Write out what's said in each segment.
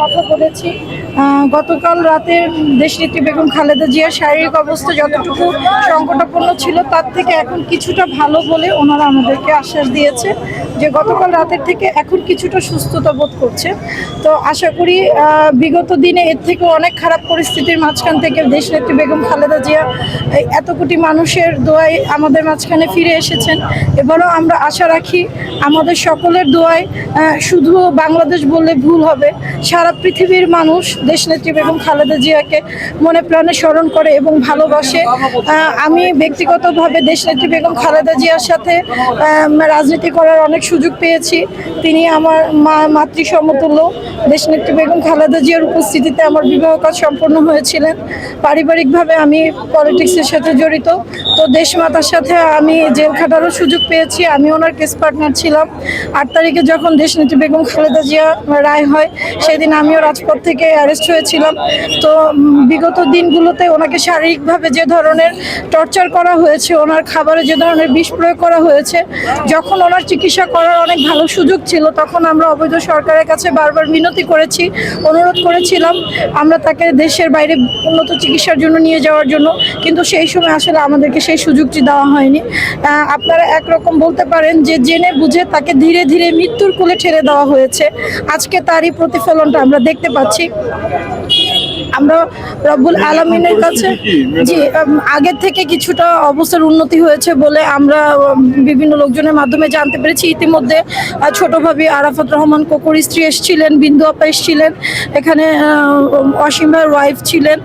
কথা বলেছি। গতকাল রাতে দেশনেত্রী বেগম খালেদা জিয়ার শারীরিক অবস্থা যতটুকু সংকটাপন্ন ছিল, তার থেকে এখন কিছুটা ভালো বলে ওনারা আমাদেরকে আশ্বাস দিয়েছে যে গতকাল রাতের থেকে এখন কিছুটা সুস্থতা বোধ করছে। তো আশা করি বিগত দিনে এর থেকে অনেক খারাপ পরিস্থিতির মাঝখান থেকে দেশনেত্রী বেগম খালেদা জিয়া এত কোটি মানুষের দোয়ায় আমাদের মাঝখানে ফিরে এসেছেন। এবারও আমরা আশা রাখি, আমাদের সকলের দোয়ায় শুধু বাংলাদেশ বললে ভুল হবে সারা পৃথিবীর মানুষ দেশনেত্রী বেগম খালেদা জিয়াকে মনে প্রাণে স্মরণ করে এবং ভালোবাসে। আমি ব্যক্তিগতভাবে দেশনেত্রী বেগম খালেদা জিয়ার সাথে রাজনীতি করার অনেক সুযোগ পেয়েছি। তিনি আমার মা মাতৃ সমতুল্য দেশনেত্রী বেগম খালেদা জিয়ার উপস্থিতিতে আমার বিবাহ কাজ সম্পন্ন হয়েছিলেন। পারিবারিকভাবে আমি পলিটিক্সের সাথে জড়িত। তো দেশমাতার সাথে আমি জেল খাটারও সুযোগ পেয়েছি। আমি ওনার কেস পার্টনার ছিলাম। আট তারিখে যখন দেশনেত্রী বেগম খালেদা জিয়া রায় হয় সেদিন আমিও রাজপথ থেকে অ্যারেস্ট হয়েছিলাম। তো বিগত দিনগুলোতে ওনাকে শারীরিকভাবে যে ধরনের টর্চার করা হয়েছে, ওনার খাবারে যে ধরনের বিষ প্রয়োগ করা হয়েছে, যখন ওনার চিকিৎসা করার অনেক ভালো সুযোগ ছিল, তখন আমরা অবৈধ সরকারের কাছে বারবার মিনতি করেছি, অনুরোধ করেছিলাম আমরা তাকে দেশের বাইরে উন্নত চিকিৎসার জন্য নিয়ে যাওয়ার জন্য। কিন্তু সেই সময় আসলে আমাদেরকে সেই সুযোগটি দেওয়া হয়নি। আপনারা একরকম বলতে পারেন যে জেনে বুঝে তাকে ধীরে ধীরে মৃত্যুর কোলে ঠেলে দেওয়া হয়েছে। আজকে তারই প্রতিফলনটা আমরা দেখতে পাচ্ছি। আমরা রব্বুল আলমিনের কাছে জি আগের থেকে কিছুটা অবস্থার উন্নতি হয়েছে বলে আমরা বিভিন্ন লোকজনের মাধ্যমে জানতে পেরেছি। ইতিমধ্যে আহ, ছোট ভাবি আরাফাত রহমান কোকর স্ত্রী এসেছিলেন বিন্দু আপা এসেছিলেন এখানে অসীম ভাইয়ের ওয়াইফ ছিলেন।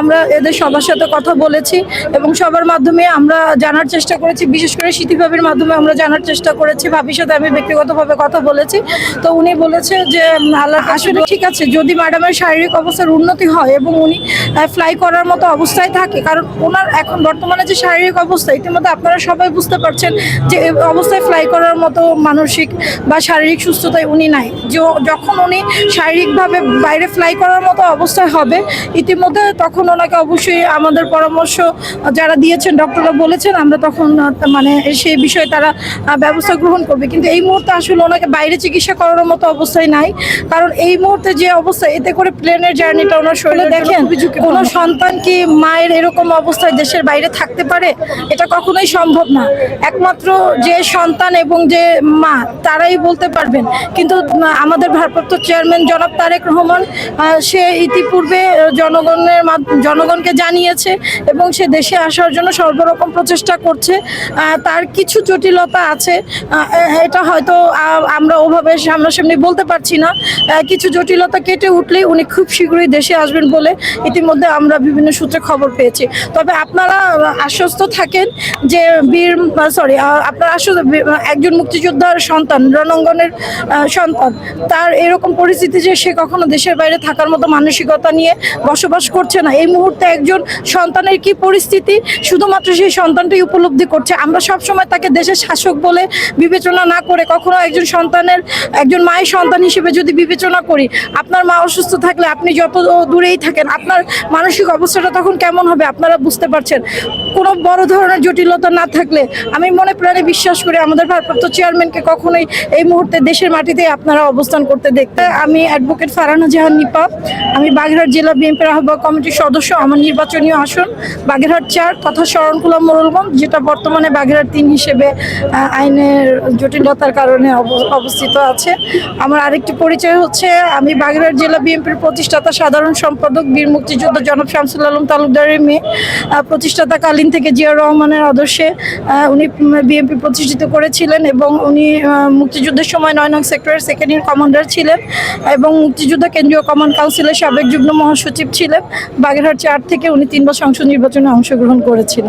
আমরা এদের সবার সাথে কথা বলেছি এবং সবার মাধ্যমে আমরা জানার চেষ্টা করেছি। বিশেষ করে স্মৃতিভাবীর মাধ্যমে আমরা জানার চেষ্টা করেছি। ভাবির সাথে আমি ব্যক্তিগতভাবে কথা বলেছি। তো উনি বলেছে যে আল্লাহ আসলে ঠিক আছে যদি ম্যাডামের শারীরিক অবস্থার উন্নতি হয় এবং উনি ফ্লাই করার মতো অবস্থায় থাকে। কারণ ওনার এখন বর্তমানে যে শারীরিক অবস্থা, ইতিমধ্যে আপনারা সবাই বুঝতে পারছেন যে অবস্থায় ফ্লাই করার মতো মানসিক বা শারীরিক সুস্থতায় উনি নাই। য- যখন উনি শারীরিকভাবে বাইরে ফ্লাই করার মতো অবস্থায় হবে, ইতিমধ্যে তখন ওনাকে অবশ্যই আমাদের পরামর্শ যারা দিয়েছেন, ডক্টররা বলেছেন, আমরা তখন মানে সেই বিষয়ে তারা ব্যবস্থা গ্রহণ করবে। কিন্তু এই মুহূর্তে আসলে ওনাকে বাইরে চিকিৎসা করানোর মতো অবস্থায় নাই। কারণ এই মুহূর্তে যে অবস্থা, এতে করে প্লেনের জার্নিটা ওনার শরীরে দেখেন কোনো সন্তান কি মায়ের এরকম অবস্থায় দেশের বাইরে থাকতে পারে? এটা কখনোই সম্ভব না। একমাত্র যে সন্তান এবং যে মা তারাই বলতে পারবেন। কিন্তু আমাদের ভারপ্রাপ্ত চেয়ারম্যান জনাব তারেক রহমান সে ইতিপূর্বে জনগণের জনগণকে জানিয়েছে এবং সে দেশে আসার জন্য সর্বরকম প্রচেষ্টা করছে। তার কিছু জটিলতা আছে। এটা হয়তো আমরা ওভাবে সামনাসামনি বলতে পারছি না। কিছু জটিলতা কেটে উঠলেই উনি খুব শীঘ্রই দেশে আসবেন বলে ইতিমধ্যে আমরা বিভিন্ন সূত্রে খবর পেয়েছি। তবে আপনারা আশ্বস্ত থাকেন যে বীর সরি আপনারা আশ্বস্ত একজন মুক্তিযোদ্ধার সন্তান, রণাঙ্গনের সন্তান। তার এরকম পরিস্থিতি যে সে কখনো দেশের বাইরে থাকার মতো মানসিকতা নিয়ে বসবাস করছে না। এই মুহূর্তে একজন সন্তানের কি পরিস্থিতি? শুধুমাত্র সেই সন্তানটাই উপলব্ধি করছে। আমরা সব সময় তাকে দেশের শাসক বলে বিবেচনা না করে কখনো একজন সন্তানের, একজন মায়ের সন্তান হিসেবে যদি বিবেচনা করি, আপনার মা অসুস্থ থাকলে আপনি যত দূরেই থাকেন। আপনার মানসিক অবস্থাটা তখন কেমন হবে আপনারা বুঝতে পারছেন। কোনো বড় ধরনের জটিলতা না থাকলে আমি মনে প্রাণে বিশ্বাস করি আমাদের ভারপ্রাপ্ত চেয়ারম্যানকে কখনোই এই মুহূর্তে দেশের মাটিতে আপনারা অবস্থান করতে দেখতে আমি অ্যাডভোকেট ফারানা জাহান নিপা। আমি বাগেরহাট জেলা বিএনপির আহ্বায়ক কমিটির সদস্য, আমার নির্বাচনীয় আসন, বাগেরহাট চার তথা শরণকুলা মোরলগঞ্জ, যেটা বর্তমানে বাগেরহাট তিন হিসেবে আইনের জটিলতার কারণে অব- অবস্থিত আছে। আমার আরেকটি পরিচয় হচ্ছে, আমি বাগেরহাট জেলা বিএনপির প্রতিষ্ঠাতা সাধারণ সম্পাদক। বীর মুক্তিযোদ্ধা জনাব শামসুল আলম তালুকদারের মেয়ে প্রতিষ্ঠাতাকালীন থেকে জিয়া রহমানের আদর্শে উনি বিএনপি প্রতিষ্ঠিত করেছিলেন এবং উনি মুক্তিযুদ্ধের সময় নয় নং সেক্টরের সেকেন্ড ইয়ার কমান্ডার ছিলেন এবং মুক্তিযুদ্ধ কেন্দ্রীয় কমান্ড কাউন্সিলের সাবেক যুগ্ম মহাসচিব ছিলেন। বাগেরহাট চার থেকে উনি তিনবার সংসদ নির্বাচনে অংশগ্রহণ করেছিলেন।